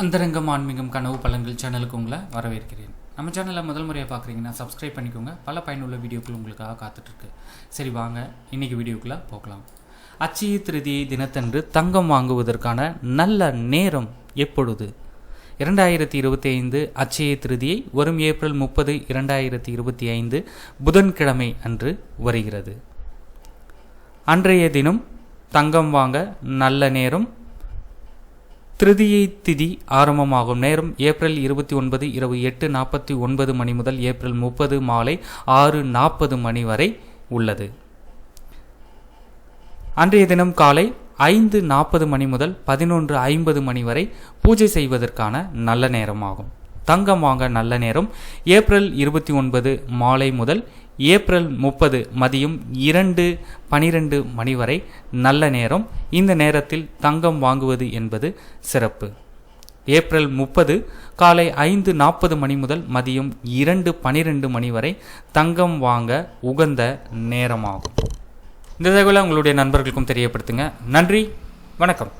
அந்தரங்கம் ஆன்மீகம் கனவு பலன்கள் சேனலுக்கு உங்களை வரவேற்கிறேன். நம்ம சேனலை முதல் முறையாக பார்க்குறீங்கன்னா சப்ஸ்கிரைப் பண்ணிக்கோங்க. பல பயனுள்ள வீடியோக்கள் உங்களுக்காக காத்துட்ருக்கு. சரி வாங்க. இன்னைக்கு வீடியோக்குள்ளே போகலாம். அச்சய திருதியை தினத்தன்று தங்கம் வாங்குவதற்கான நல்ல நேரம் எப்பொழுது? இரண்டாயிரத்தி இருபத்தி ஐந்து அச்சய திருதியை வரும் ஏப்ரல் முப்பது இரண்டாயிரத்தி இருபத்தி ஐந்து புதன்கிழமை அன்று வருகிறது. அன்றைய தினம் தங்கம் வாங்க நல்ல நேரம் திருதியை திதி ஆரம்பமாகும் நேரம் ஏப்ரல் இருபத்தி ஒன்பது இரவு எட்டு நாற்பத்தி ஒன்பது மணி முதல் ஏப்ரல் முப்பது மாலை ஆறு நாற்பது மணி வரை உள்ளது. அன்றைய தினம் காலை ஐந்து நாற்பது மணி முதல் பதினொன்று ஐம்பது மணி வரை பூஜை செய்வதற்கான நல்ல நேரமாகும். தங்கம் வாங்க நல்ல நேரம். ஏப்ரல் இருபத்தி ஒன்பது மாலை முதல் ஏப்ரல் முப்பது மதியம் இரண்டு பனிரெண்டு மணி வரை நல்ல நேரம். இந்த நேரத்தில் தங்கம் வாங்குவது என்பது சிறப்பு. ஏப்ரல் முப்பது காலை ஐந்து நாற்பது மணி முதல் மதியம் இரண்டு பனிரெண்டு மணி வரை தங்கம் வாங்க உகந்த நேரமாகும். இந்த தகவலை உங்களுடைய நண்பர்களுக்கும் தெரியப்படுத்துங்க. நன்றி. வணக்கம்.